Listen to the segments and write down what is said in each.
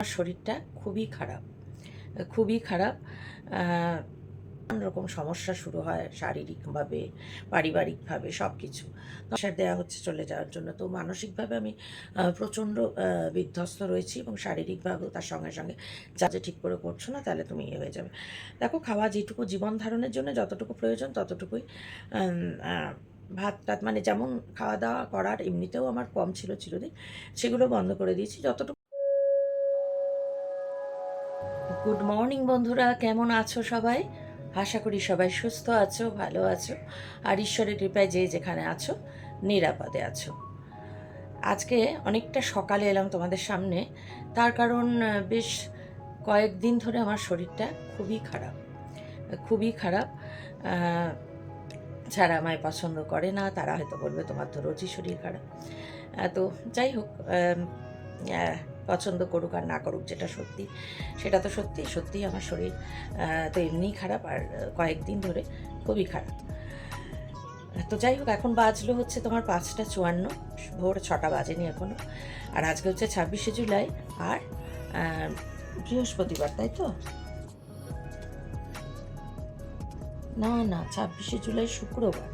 আমার শরীরটা খুবই খারাপ খুবই খারাপ। রকম সমস্যা শুরু হয় শারীরিকভাবে, পারিবারিকভাবে সব কিছু প্রেশার দেওয়া হচ্ছে চলে যাওয়ার জন্য। তো মানসিকভাবে আমি প্রচণ্ড বিধ্বস্ত রয়েছি এবং শারীরিকভাবেও তার সঙ্গে সঙ্গে যা যে ঠিক করে করছ না তাহলে তুমি ইয়ে হয়ে যাবে। দেখো, খাওয়া যেটুকু জীবন ধারণের জন্য যতটুকু প্রয়োজন ততটুকুই। ভাত টাত মানে যেমন খাওয়া দাওয়া করার এমনিতেও আমার কম ছিল চিরদিন, সেগুলো বন্ধ করে দিয়েছি। যতটুকু গুড মর্নিং বন্ধুরা। কেমন আছো সবাই? আশা করি সবাই সুস্থ আছো, ভালো আছো। আর ঈশ্বরের কৃপায় যে যেখানে আছো, নিরাপদে আছো। আজকে অনেকটা সকালে এলাম তোমাদের সামনে। তার কারণ বেশ কয়েকদিন ধরে আমার শরীরটা খুবই খারাপ খুবই খারাপ। যারা আমায় পছন্দ করে না, তারা হয়তো বলবে তোমার তো রোজই শরীর খারাপ। তো যাই হোক পছন্দ করুক আর না করুক যেটা সত্যি, সেটা তো সত্যি, সত্যিই আমার শরীর তো এমনিই খারাপ আর কয়েকদিন ধরে খুবই খারাপ। তো যাই হোক, এখন বাজলো হচ্ছে তোমার পাঁচটা চুয়ান্ন, ভোর ছটা বাজেনি এখনও আর আজকে হচ্ছে ছাব্বিশে জুলাই আর বৃহস্পতিবার, তাই তো? না না, ছাব্বিশে জুলাই শুক্রবার।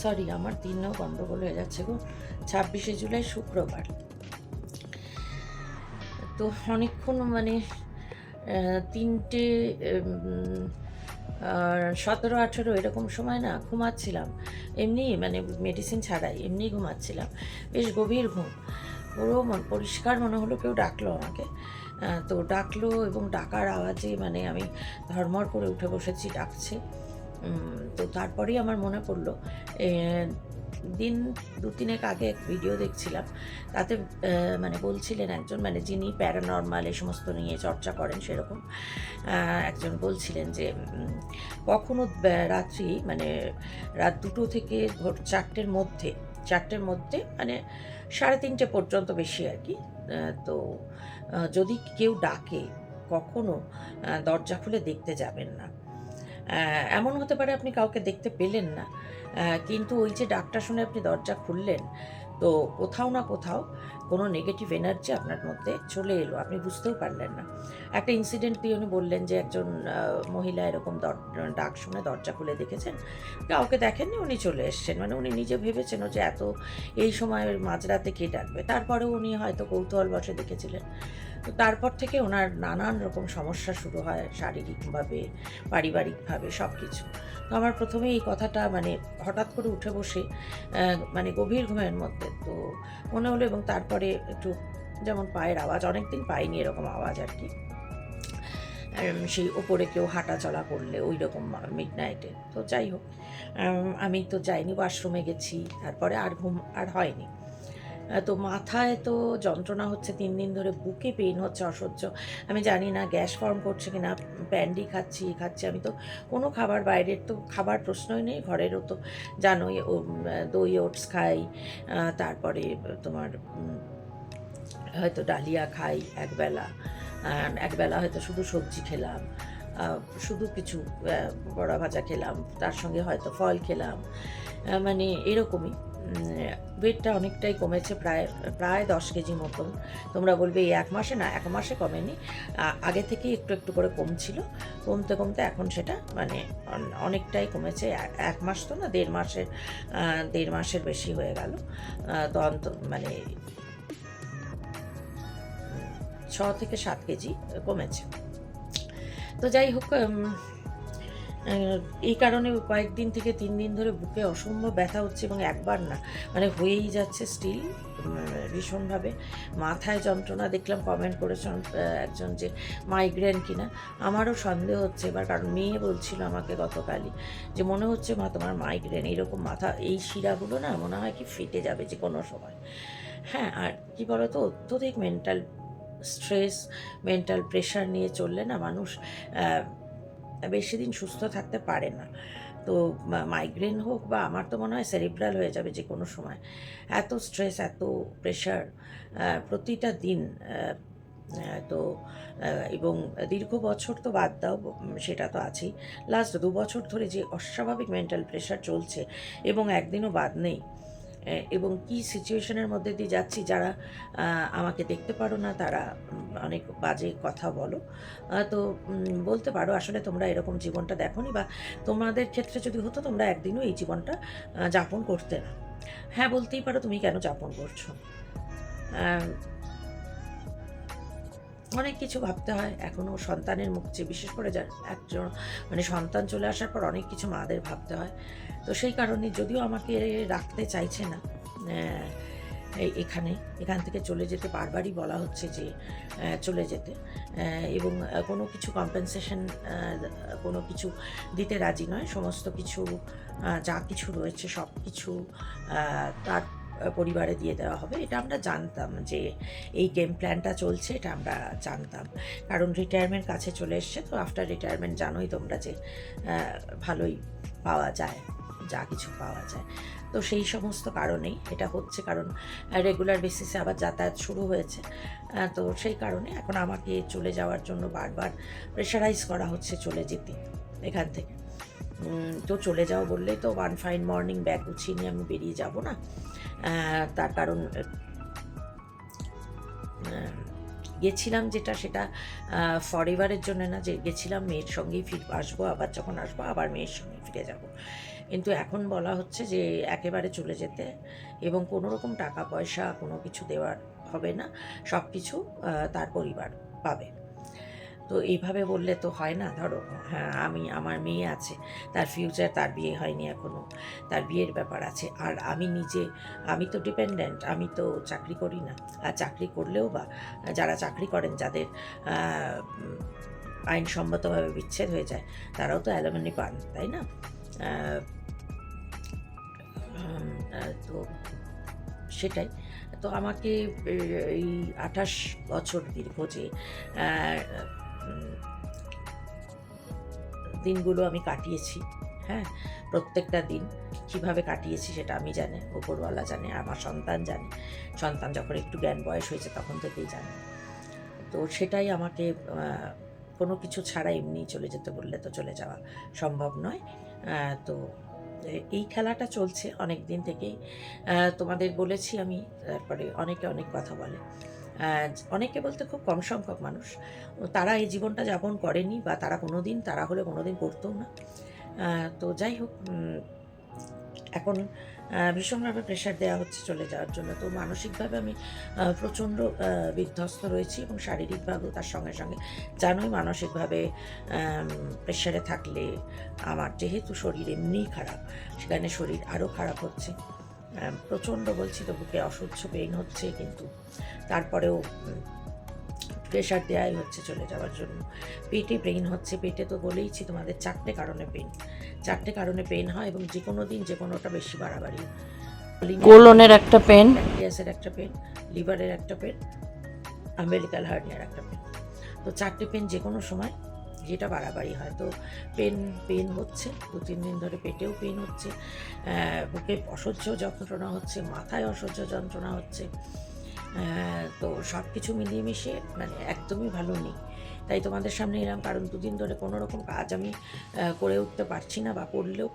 সরি আমার দিনও গণ্ডগোল হয়ে যাচ্ছে গো। ছাব্বিশে জুলাই শুক্রবার। তো অনেকক্ষণ মানে তিনটে সতেরো, আঠেরো এরকম সময় না ঘুমাচ্ছিলাম। এমনি মানে মেডিসিন ছাড়াই এমনি ঘুমাচ্ছিলাম। বেশ গভীর ঘুম। পুরো মন- পরিষ্কার মনে হলো কেউ ডাকলো আমাকে। তো ডাকলো এবং ডাকার আওয়াজে মানে আমি ধর্মর করে উঠে বসেছি, ডাকছে। তো তারপরেই আমার মনে পড়ল দিন দু তিনেক আগে এক ভিডিও দেখছিলাম। তাতে মানে বলছিলেন একজন মানে যিনি প্যারানর্মাল এই সমস্ত নিয়ে চর্চা করেন সেরকম একজন বলছিলেন যে কখনো রাত্রি মানে রাত দুটো থেকে ভোর চারটের মধ্যে চারটের মধ্যে মানে সাড়ে তিনটে পর্যন্ত বেশি আর কি তো যদি কেউ ডাকে, কখনো দরজা খুলে দেখতে যাবেন না। এমন হতে পারে আপনি কাউকে দেখতে পেলেন না। কিন্তু ওই যে ডাকটা শুনে আপনি দরজা খুললেন, তো কোথাও না কোথাও কোনো নেগেটিভ এনার্জি আপনার মধ্যে চলে এলো। আপনি বুঝতেও পারলেন না। একটা ইনসিডেন্ট দিয়ে উনি বললেন যে একজন মহিলা এরকম ডাক শুনে দরজা খুলে দেখেছেন। কাউকে দেখেননি, উনি চলে এসছেন। মানে উনি নিজে ভেবেছেন যে এত এই সময় মাঝরাতে কে ডাকবে? তারপরেও উনি হয়তো কৌতূহল বসে দেখেছিলেন। তো তারপর থেকে ওনার নানান রকম সমস্যা শুরু হয়, শারীরিকভাবে, পারিবারিকভাবে সব কিছু তো আমার প্রথমে এই কথাটা মানে হঠাৎ করে উঠে বসে মানে গভীর ঘুমের মধ্যে। তো মনে হলো এবং তারপরে একটু যেমন পায়ের আওয়াজ অনেক দিন পাইনি এরকম আওয়াজ আর কি। সেই ওপরে কেউ হাঁটা চলা করলে ওই রকম মিড নাইটে তো যাই হোক আমি তো যাইনি ওয়াশরুমে গেছি, তারপরে আর ঘুম আর হয়নি। তো মাথায় তো যন্ত্রণা হচ্ছে, তিন দিন ধরে বুকে পেইন হচ্ছে, অসহ্য। আমি জানি না গ্যাস ফর্ম করছে কি না প্যান্ডি খাচ্ছি খাচ্ছি, আমি তো কোনো খাবার বাইরের তো খাবার প্রশ্নই নেই, ঘরেরও তো জানোই দই, ওটস খাই তারপরে তোমার হয়তো ডালিয়া খাই একবেলা একবেলা হয়তো শুধু সবজি খেলাম শুধু কিছু বড়া ভাজা খেলাম, তার সঙ্গে হয়তো ফল খেলাম মানে এরকমই। ওয়েটটা অনেকটাই কমেছে, প্রায় প্রায় দশ কেজি মতন। তোমরা বলবে, এই এক মাসে? না, এক মাসে কমেনি। আগে থেকে একটু একটু করে কমছিল। কমতে কমতে এখন সেটা মানে অনেকটাই কমেছে। এক মাস তো না, দেড় মাসের দেড় মাসের বেশি হয়ে গেল। তো অন্ত মানে ছ থেকে সাত কেজি কমেছে। তো যাই হোক এই কারণে কয়েকদিন থেকে তিন দিন ধরে বুকে অসম্ভব ব্যথা হচ্ছে এবং একবার না মানে হয়েই যাচ্ছে স্টিল ভীষণভাবে। মাথায় যন্ত্রণা দেখলাম কমেন্ট করেছেন একজন যে মাইগ্রেন কিনা। আমারও সন্দেহ হচ্ছে এবার, কারণ মেয়ে বলছিল আমাকে গতকালই যে মনে হচ্ছে, মা, তোমার মাইগ্রেন এরকম মাথা, এই শিরাগুলো না মনে হয় কি ফেটে যাবে যে কোনো সময়। হ্যাঁ আর কি বলতো, অত্যধিক মেন্টাল স্ট্রেস মেন্টাল প্রেশার নিয়ে চললে না মানুষ বেশি দিন সুস্থ থাকতে পারে না। তো মাইগ্রেন হোক বা আমার তো মনে হয় সেরিব্রাল হয়ে যাবে যে কোনো সময়। এত স্ট্রেস এত প্রেশার প্রতিটা দিন তো এবং দীর্ঘ বছর তো বাদ দাও সেটা তো আছেই। লাস্ট দু বছর ধরে যে অস্বাভাবিক মেন্টাল প্রেশার চলছে এবং একদিনও বাদ নেই। এবং কি সিচুয়েশনের মধ্যে দিয়ে যাচ্ছি যারা আমাকে দেখতে পারো না, তারা অনেক বাজে কথা বলো। তো বলতে পারো আসলে তোমরা এরকম জীবনটা দেখোনি বা তোমাদের ক্ষেত্রে যদি হতো তোমরা একদিনও এই জীবনটা যাপন করতে না। হ্যাঁ বলতেই পারো তুমি কেন যাপন করছ? অনেক কিছু ভাবতে হয়। এখনও সন্তানের মুখ চেয়ে বিশেষ করে যার একজন মানে সন্তান চলে আসার পর অনেক কিছু মাদের ভাবতে হয়। তো সেই কারণে যদিও আমাকে রাখতে চাইছে না এখানে, এখান থেকে চলে যেতে বারবারই বলা হচ্ছে যে চলে যেতে এবং কোনো কিছু কম্পেনসেশন কোনো কিছু দিতে রাজি নয়, সমস্ত কিছু যা কিছু রয়েছে সব কিছু তার পরিবারে দিয়ে দেওয়া হবে, এটা আমরা জানতাম যে এই গেম প্ল্যানটা চলছে, এটা আমরা জানতাম। কারণ রিটায়ারমেন্ট কাছে চলে এসছে, তো আফটার রিটায়ারমেন্ট জানোই তোমরা যে ভালোই পাওয়া যায়। যা কিছু পাওয়া যায়। তো সেই সমস্ত কারণেই এটা হচ্ছে। কারণ রেগুলার বেসিসে আবার যাতায়াত শুরু হয়েছে। তো সেই কারণে এখন আমাকে চলে যাওয়ার জন্য বারবার প্রেশারাইজ করা হচ্ছে চলে যেতে এখান থেকে। তো চলে যাও বললে তো ওয়ান ফাইন মর্নিং ব্যাগ গুছিয়ে নিয়ে আমি বেরিয়ে যাব না। তার কারণ গেছিলাম যেটা সেটা ফরএভারের জন্য না, যে গেছিলাম মেয়ের সঙ্গেই ফির, আসব, আবার যখন আসব আবার মেয়ের সঙ্গে ফিরে যাব। কিন্তু এখন বলা হচ্ছে যে একেবারে চলে যেতে এবং কোনো রকম টাকা পয়সা কোনো কিছু দেওয়ার হবে না, সব কিছু তার পরিবার পাবে। তো এইভাবে বললে তো হয় না, ধরো হ্যাঁ আমি, আমার মেয়ে আছে, তার ফিউচার তার বিয়ে হয়নি এখনও তার বিয়ের ব্যাপার আছে, আর আমি নিজে, আমি তো ডিপেন্ডেন্ট আমি তো চাকরি করি না, আর চাকরি করলেও বা, যারা চাকরি করেন, যাদের আইনসম্মতভাবে বিচ্ছেদ হয়ে যায়, তারাও তো অ্যালুমিনি পান, তাই না? তো সেটাই। তো আমাকে এই আঠাশ বছর দীর্ঘ যে দিনগুলো আমি কাটিয়েছি হ্যাঁ প্রত্যেকটা দিন কীভাবে কাটিয়েছি সেটা আমি জানি, ওপরওয়ালা জানে, আমার সন্তান জানে। সন্তান যখন একটু জ্ঞান বয়স হয়েছে তখন থেকেই জানে। তো সেটাই আমাকে কোনো কিছু ছাড়া এমনি চলে যেতে বললে তো চলে যাওয়া সম্ভব নয়। তো এই খেলাটা চলছে অনেক দিন থেকেই তোমাদের বলেছি আমি, তারপরে অনেকে অনেক কথা বলে। অনেকে বলতে খুব কম সংখ্যক মানুষ। তারা এই জীবনটা যাপন করেনি বা তারা কোনো দিন তারা হলে কোনো দিন করতেও না। তো যাই হোক এখন ভীষণভাবে প্রেশার দেওয়া হচ্ছে চলে যাওয়ার জন্য। তো মানসিকভাবে আমি প্রচণ্ড বিধ্বস্ত রয়েছি এবং শারীরিকভাবেও তার সঙ্গে সঙ্গে জানোই মানসিকভাবে প্রেশারে থাকলে আমার যেহেতু শরীর এমনিই খারাপ, সেখানে শরীর আরও খারাপ হচ্ছে। প্রচণ্ড বলছি তো বুকে অসহ্য পেইন হচ্ছে কিন্তু, তারপরেও প্রেশার দেওয়াই হচ্ছে চলে যাওয়ার জন্য। পেটে পেইন হচ্ছে পেটে তো বলেইছি তোমাদের চারটে কারণে পেইন চারটে কারণে পেইন হয় এবং যে কোনো দিন যে কোনোটা বেশি বাড়াবাড়ি। কোলনের একটা পেন গ্যাসের একটা পেন লিভারের একটা পেন আমেরিকাল হার্নিয়ার একটা পেন তো চারটে পেন যে কোনো সময় যেটা বাড়াবাড়ি হয়। তো পেন পেন হচ্ছে দু তিন দিন ধরে পেটেও পেন হচ্ছে বুকে অসহ্য যন্ত্রণা হচ্ছে মাথায় অসহ্য যন্ত্রণা হচ্ছে তো সব কিছু মিলিয়ে মিশিয়ে মানে একদমই ভালো নেই। তাই তোমাদের সামনে এলাম, কারণ দুদিন ধরে কোনো রকম কাজ আমি করে উঠতে পারছি না বা করলেও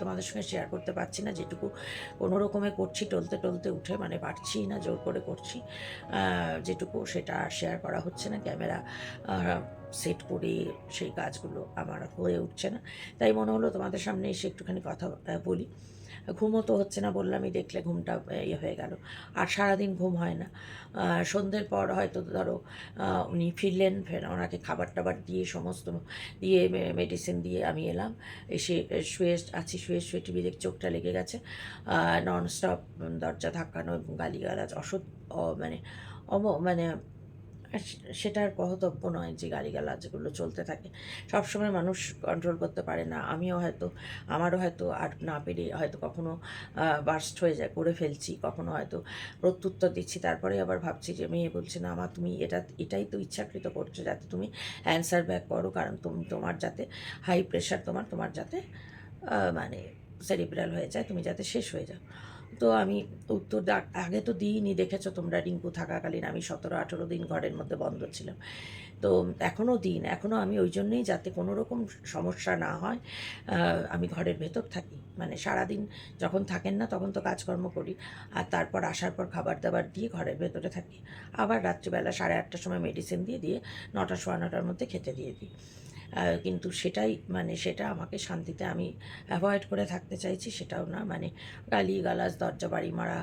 তোমাদের সঙ্গে শেয়ার করতে পারছি না। যেটুকু কোনো রকমে করছি, টলতে টলতে উঠে মানে পারছি না, জোর করে করছি। যেটুকু সেটা শেয়ার করা হচ্ছে না। ক্যামেরা সেট করে সেই কাজগুলো আমার হয়ে উঠছে না। তাই মনে হলো তোমাদের সামনে এসে একটুখানি কথা বলি। ঘুমও তো হচ্ছে না বললামই, দেখলে ঘুমটা ইয়ে হয়ে গেল। আর সারাদিন ঘুম হয় না। সন্ধ্যের পর হয়তো ধরো উনি ফিরলেন, ফের ওনাকে খাবার টাবার দিয়ে সমস্ত দিয়ে মেডিসিন দিয়ে আমি এলাম। এসে শুয়ে আছি, শুয়ে শুয়ে টিভি দেখ, চোখটা লেগে গেছে। নন স্টপ দরজা ধাক্কানো গালিগালাজ, অসৎ মানে অম মানে সে- সেটার কহতব্য নয় যে গালিগালাজগুলো চলতে থাকে। সবসময় মানুষ কন্ট্রোল করতে পারে না। আমিও হয়তো, আমারও হয়তো আর না পেরে হয়তো কখনো বার্স্ট হয়ে যায়, করে ফেলছি, কখনো হয়তো প্রত্যুত্তর দিচ্ছি। তারপরে আবার ভাবছি যে মেয়ে বলছে, না আমার তুমি এটা, এটাই তো ইচ্ছাকৃত করছ যাতে তুমি অ্যান্সার ব্যাক করো, কারণ তুমি, তোমার যাতে হাই প্রেশার তোমার তোমার যাতে মানে সেরিব্রাল হয়ে যায়, তুমি যাতে শেষ হয়ে যাও। তো আমি উত্তর আগে তো দিইনি, দেখেছ তোমরা রিঙ্কু থাকাকালীন আমি সতেরো আঠেরো দিন ঘরের মধ্যে বন্ধ ছিলাম। তো এখনও দিন এখনও আমি ওই জন্যই যাতে কোনো রকম সমস্যা না হয় আমি ঘরের ভেতর থাকি। মানে সারাদিন যখন থাকেন না তখন তো কাজকর্ম করি, আর তারপর আসার পর খাবার দাবার দিয়ে ঘরের ভেতরে থাকি। আবার রাত্রিবেলা সাড়ে আটটার সময় মেডিসিন দিয়ে দিয়ে নটা সোয়া নটার মধ্যে খেতে দিয়ে দিই। কিন্তু সেটাই মানে সেটা আমাকে শান্তিতে আমি অ্যাভয়েড করে থাকতে চাইছি, সেটাও না। মানে গালি গালাজ দরজা বাড়ি মারা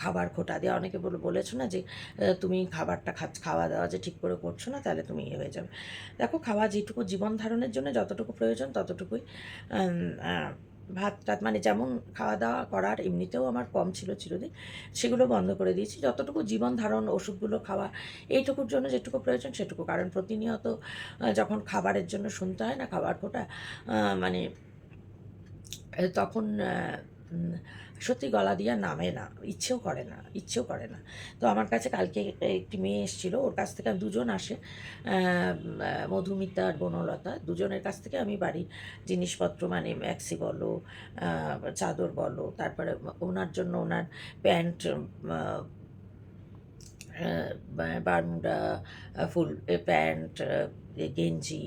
খাবার খোটা দেওয়া, অনেকে বলে, বলেছ না যে তুমি খাবারটা খাচ্ছ, খাওয়া দাওয়া যে ঠিক করে করছ না, তাহলে তুমি ইয়ে হয়ে যাবে। দেখো, খাওয়া যেটুকু জীবন ধারণের জন্য যতটুকু প্রয়োজন, ততটুকুই ভাত টাত মানে যেমন খাওয়া দাওয়া করার এমনিতেও আমার কম ছিল চিরদিন, সেগুলো বন্ধ করে দিয়েছি। যতটুকু জীবন ধারণ ওষুধগুলো খাওয়া, এইটুকুর জন্য যেটুকু প্রয়োজন সেটুকু। কারণ প্রতিনিয়ত যখন খাবারের জন্য শুনতে হয় না, খাবার কোটা মানে তখন সত্যি গলা দিয়ে নামে না, ইচ্ছেও করে না, ইচ্ছেও করে না। তো আমার কাছে কালকে একটি মেয়ে এসেছিল, ওর কাছ থেকে দুজন আসে মধুমিতা আর বনলতা, দুজনের কাছ থেকে আমি বাড়ির জিনিসপত্র মানে ম্যাক্সি বলো চাদর বলো, তারপরে ওনার জন্য ওনার প্যান্ট বারমুডা, ফুল প্যান্ট গেঞ্জি,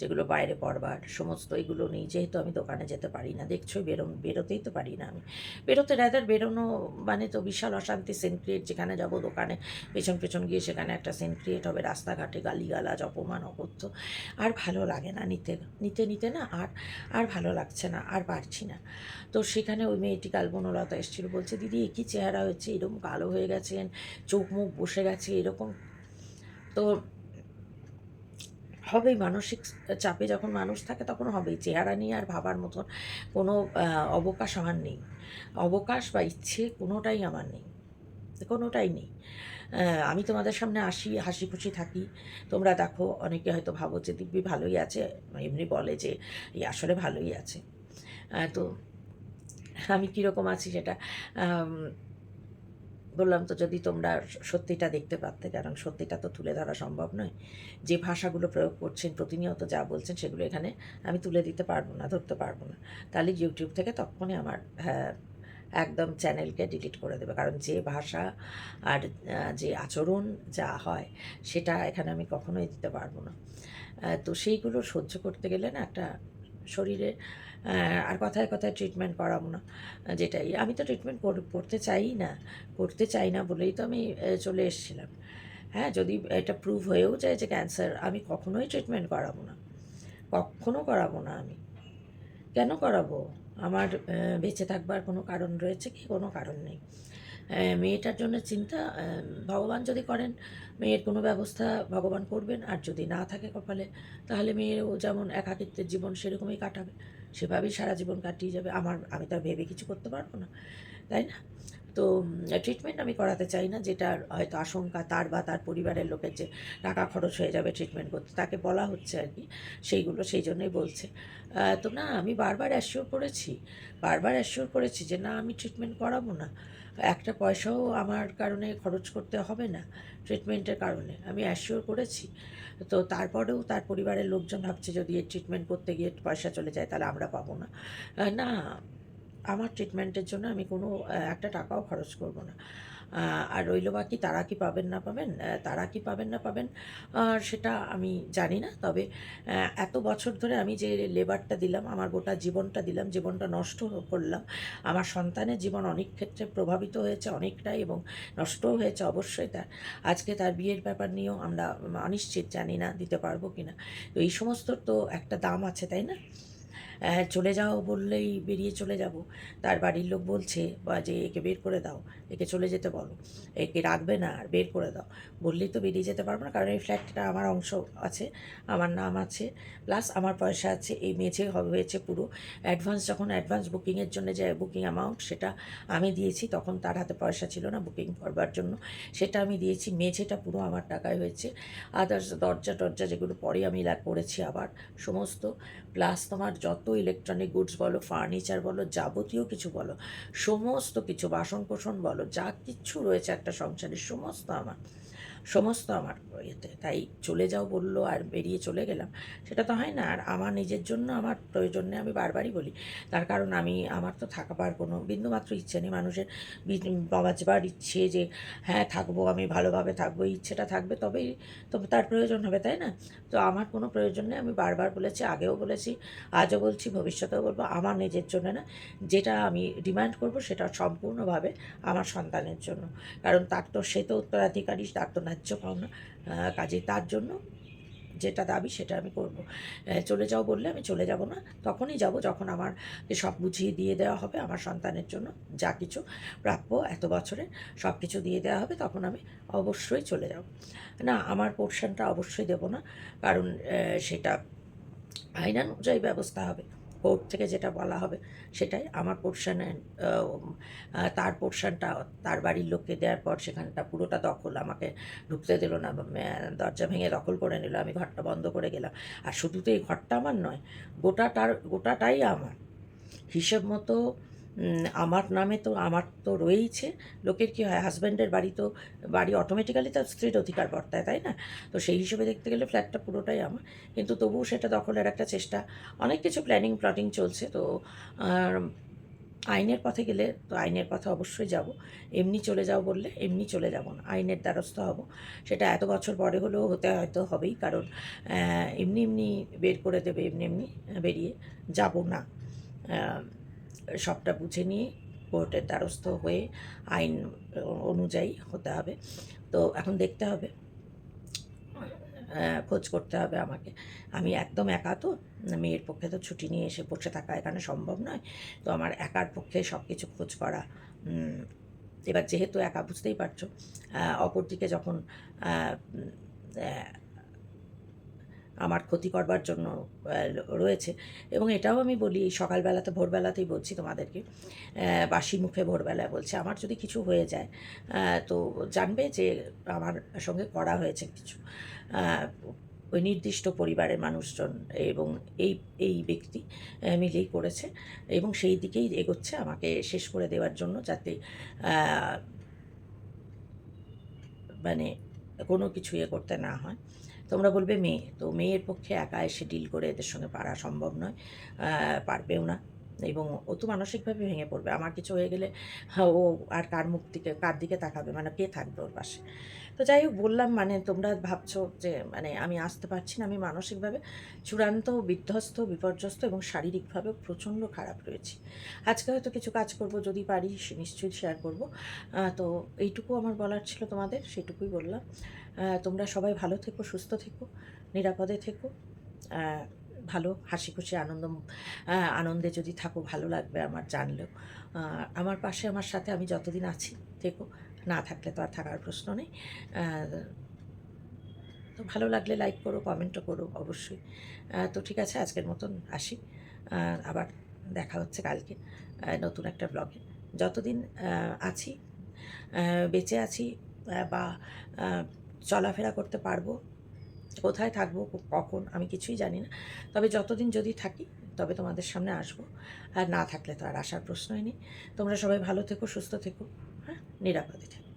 যেগুলো বাইরে পরবার, সমস্ত এগুলো নিই। যেহেতু আমি দোকানে যেতে পারি না, দেখছোই বেরো, বেরোতেই তো পারি না আমি। বেরোতে রাদার বেরোনো মানে তো বিশাল অশান্তি সেন ক্রিয়েট যেখানে যাব দোকানে, পেছন পেছন গিয়ে সেখানে একটা সেন ক্রিয়েট হবে, রাস্তাঘাটে গালিগালাজ, অপমান, অকথ্য। আর ভালো লাগে না নিতে নিতে নিতে না আর আর ভালো লাগছে না, আর পারছি না। তো সেখানে ওই মেয়েটি কাল বনলতা এসেছিল, বলছে, দিদি একই চেহারা হচ্ছে এরকম কালো হয়ে গেছেন, চোখ মুখ বসে গেছে, এরকম। তো হবেই মানসিক চাপে যখন মানুষ থাকে তখন হবেই। চেহারা নিয়ে আর ভাবার মতন কোনো অবকাশ আমার নেই। অবকাশ বা ইচ্ছে কোনোটাই আমার নেই। কোনোটাই নেই। আমি তোমাদের সামনে আসি হাসি খুশি থাকি। তোমরা দেখো, অনেকে হয়তো ভাবো যে দিব্যি ভালোই আছে। এমনি বলে যে, এই আসলে ভালোই আছে। তো আমি কীরকম আছি সেটা বললাম তো যদি তোমরা সত্যিটা দেখতে পারতে, কারণ সত্যিটা তো তুলে ধরা সম্ভব নয়। যে ভাষাগুলো প্রয়োগ করছেন, প্রতিনিয়ত যা বলছেন, সেগুলো এখানে আমি তুলে দিতে পারব না, ধরতে পারব না। তাহলে ইউটিউব থেকে তখনই আমার হ্যাঁ একদম চ্যানেলকে ডিলিট করে দেবে। কারণ যে ভাষা আর যে আচরণ যা হয়, সেটা এখানে আমি কখনোই দিতে পারব না। তো সেইগুলো সহ্য করতে গেলে না একটা শরীরে আর কথায় কথায় ট্রিটমেন্ট করাবো না যেটাই। আমি তো ট্রিটমেন্ট করতে চাই না, করতে চাই না বলেই তো আমি চলে এসেছিলাম। হ্যাঁ যদি এটা প্রুভ হয়েও যায় যে ক্যান্সার আমি কখনোই ট্রিটমেন্ট করাবো না। কখনো করাবো না আমি। কেন করাবো? আমার বেঁচে থাকবার কোনো কারণ রয়েছে কি? কোনো কারণ নেই। মেয়েটার জন্য চিন্তা ভগবান যদি করেন, মেয়ের কোনো ব্যবস্থা ভগবান করবেন। আর যদি না থাকে কপালে, তাহলে মেয়েও যেমন একাকিত্বের জীবন সেরকমই কাটাবে। সেভাবেই সারা জীবন কাটিয়ে যাবে। আমার, আমি তো ভেবে কিছু করতে পারব না, তাই না? তো ট্রিটমেন্ট আমি করাতে চাই না, যেটার হয়তো আশঙ্কা তার বা তার পরিবারের লোকের যে টাকা খরচ হয়ে যাবে ট্রিটমেন্ট করতে, তাকে বলা হচ্ছে আর কি, সেইগুলো সেই জন্যই বলছে। তো না, আমি বারবার অ্যাসিওর করেছি, বারবার অ্যাসিওর করেছি যে না, আমি ট্রিটমেন্ট করাবো না। একটা পয়সাও আমার কারণে খরচ করতে হবে না ট্রিটমেন্টের কারণে। আমি অ্যাসিওর করেছি। তো তারপরেও তার পরিবারের লোকজন ভাবছে, যদি এর ট্রিটমেন্ট করতে গিয়ে পয়সা চলে যায়, তাহলে আমরা পাবো না। না, আমার ট্রিটমেন্টের জন্য আমি কোনো একটা টাকাও খরচ করব না। আর রইল বাকি, তারা কি পাবেন না পাবেন? তারা কি পাবেন না পাবেন? আর সেটা আমি জানি না, তবে এত বছর ধরে আমি যে লেবারটা দিলাম, আমার গোটা জীবনটা দিলাম, জীবনটা নষ্ট করলাম, আমার সন্তানের জীবন অনেক ক্ষেত্রে প্রভাবিত হয়েছে অনেকটাই এবং নষ্টও হয়েছে অবশ্যই তার। আজকে তার বিয়ের ব্যাপার নিয়েও আমরা অনিশ্চিত জানি না দিতে পারব কি না তো এই সমস্ত তো একটা দাম আছে, তাই না? চলে যাও বললেই বেরিয়ে চলে যাব। তার বাড়ির লোক বলছে, বা, যে একে বের করে দাও, একে চলে যেতে বলো। একে রাখবে না, আর বের করে দাও। বললেই তো বেরিয়ে যেতে পারব না, কারণ এই ফ্ল্যাটটা আমার অংশ আছে, আমার নাম আছে, প্লাস আমার পয়সা আছে, এই মেঝে হয়েছে পুরো। অ্যাডভান্স যখন অ্যাডভান্স বুকিংয়ের জন্য যে বুকিং অ্যামাউন্ট সেটা আমি দিয়েছি, তখন তার হাতে পয়সা ছিল না বুকিং করবার জন্য। সেটা আমি দিয়েছি, মেঝেটা পুরো আমার টাকায় হয়েছে। আদার্স দরজা টরজা যেগুলো পরে আমি করেছি আবার, সমস্ত। প্লাস তোমার যত ইলেকট্রনিক গুডস বলো ফার্নিচার বলো, যাবতীয় কিছু বলো, সমস্ত কিছু বাসন বলো, যা কিছু রয়েছে একটা সংসারের সমস্ত আমার। সমস্ত আমার ইয়েতে। তাই চলে যাও বলল, আর বেরিয়ে চলে গেলাম। সেটা তো হয় না, আর আমার নিজের জন্য আমার প্রয়োজনে আমি বারবারই বলি। তার কারণ আমি, আমার তো থাকবার কোনো বিন্দুমাত্র ইচ্ছে নেই মানুষের। বাঁচবার ইচ্ছে যে হ্যাঁ থাকব আমি, ভালোভাবে থাকব, ইচ্ছেটা থাকবে তবেই তো তার প্রয়োজন হবে, তাই না? তো আমার কোনো প্রয়োজন নেই, আমি বারবার বলেছি, আগেও বলেছি, আজও বলছি, ভবিষ্যতেও বলব, আমার নিজের জন্য না। যেটা আমি ডিমান্ড করব সেটা সম্পূর্ণভাবে আমার সন্তানের জন্য। কারণ তার তো, সে তো উত্তরাধিকারী, তার তো ন্যায্য পাওনা কাজেই তার জন্য যেটা দাবি সেটা আমি করব। চলে যাও বললে আমি চলে যাব না, তখনই যাব যখন আমার সব বুঝিয়ে দিয়ে দেওয়া হবে, আমার সন্তানের জন্য যা কিছু প্রাপ্য এত বছরে সব কিছু দিয়ে দেওয়া হবে, তখন আমি অবশ্যই চলে যাব। না, আমার পোর্শনটা অবশ্যই দেব না, কারণ সেটা আইনানুযায়ী ব্যবস্থা হবে। কোর্ট থেকে যেটা বলা হবে সেটাই। আমার পোর্শানে তার পোর্শানটা তার বাড়ির লোককে দেওয়ার পর সেখানটা পুরোটা দখল। আমাকে ঢুকতে দিল না দরজা ভেঙে দখল করে নিল। আমি ঘরটা বন্ধ করে গেলাম। আর শুধু তো এই ঘরটা আমার নয় গোটাটার গোটাটাই আমার। হিসেব মতো আমার নামে তো, আমার তো রয়েইছে। লোকের কী হয় হাজব্যান্ডের বাড়ি তো, বাড়ি অটোমেটিক্যালি তার স্ত্রীর অধিকার বর্তায়, তাই না? তো সেই হিসেবে দেখতে গেলে ফ্ল্যাটটা পুরোটাই আমার। কিন্তু তবুও সেটা দখলের একটা চেষ্টা। অনেক কিছু প্ল্যানিং প্লটিং চলছে, তো আইনের পথে গেলে, তো আইনের পথে অবশ্যই যাব। এমনি চলে যাও বললে, এমনি চলে যাব না। আইনের দ্বারস্থ হব। সেটা এত বছর পরে হলেও হতে হয়তো হবেই, কারণ এমনি এমনি বের করে দেবে, এমনি এমনি বেরিয়ে যাব না। সবটা বুঝে নিয়ে কোর্টের দ্বারস্থ হয়ে আইন অনুযায়ী হতে হবে। তো এখন দেখতে হবে। খোঁজ করতে হবে আমাকে। আমি একদম একা তো, মেয়ের পক্ষে তো ছুটি নিয়ে এসে বসে থাকা এখানে সম্ভব নয়। তো আমার একার পক্ষে সব কিছু খোঁজ করা এবার যেহেতু একা, বুঝতেই পারছ। অপরদিকে যখন আমার ক্ষতি করবার জন্য রয়েছে। এবং এটাও আমি বলি সকালবেলাতে ভোরবেলাতেই বলছি তোমাদেরকে বাসি মুখে ভোরবেলায় বলছি, আমার যদি কিছু হয়ে যায় তো জানবে যে আমার সঙ্গে করা হয়েছে কিছু। ওই নির্দিষ্ট পরিবারের মানুষজন এবং এই এই ব্যক্তি মিলেই করেছে এবং সেই দিকেই এগোচ্ছে আমাকে শেষ করে দেওয়ার জন্য যাতে মানে কোনো কিছু ইয়ে করতে না হয়। তোমরা বলবে মেয়ে, তো মেয়ের পক্ষে একা এসে ডিল করে এদের সঙ্গে পারা সম্ভব নয় পারবেও না এবং ও তো মানসিকভাবে ভেঙে পড়বে। আমার কিছু হয়ে গেলে ও আর কার মুখ দিকে, কার দিকে তাকাবে? মানে কে থাকবে ওর পাশে? তো যাই হোক, বললাম মানে তোমরা ভাবছ যে মানে আমি আসতে পারছি না, আমি মানসিকভাবে চূড়ান্ত, বিধ্বস্ত, বিপর্যস্ত এবং শারীরিকভাবে প্রচণ্ড খারাপ রয়েছি। আজকে হয়তো কিছু কাজ করব, যদি পারি নিশ্চয়ই শেয়ার করব। তো এইটুকু আমার বলার ছিল তোমাদের সেটুকুই বললাম। তোমরা সবাই ভালো থেকো, সুস্থ থেকো, নিরাপদে থেকো। ভালো, হাসি খুশি, আনন্দ আনন্দে যদি থাকো, ভালো লাগবে আমার জানলেও। আমার পাশে, আমার সাথে আমি যতদিন আছি, থেকো। না থাকলে তো আর থাকার প্রশ্ন নেই। তো ভালো লাগলে লাইক করো কমেন্টও করো অবশ্যই। তো ঠিক আছে, আজকের মতন আসি। আবার দেখা হচ্ছে কালকে নতুন একটা ব্লগে যতদিন আছি বেঁচে আছি বা চলাফেরা করতে পারব, কোথায় থাকব কখন, আমি কিছুই জানি না। তবে যতদিন যদি থাকি, তবে তোমাদের সামনে আসব। আর না থাকলে তো আর আসার প্রশ্নই নেই। তোমরা সবাই ভালো থেকো, সুস্থ থেকো হ্যাঁ? নিরাপদে থেকো।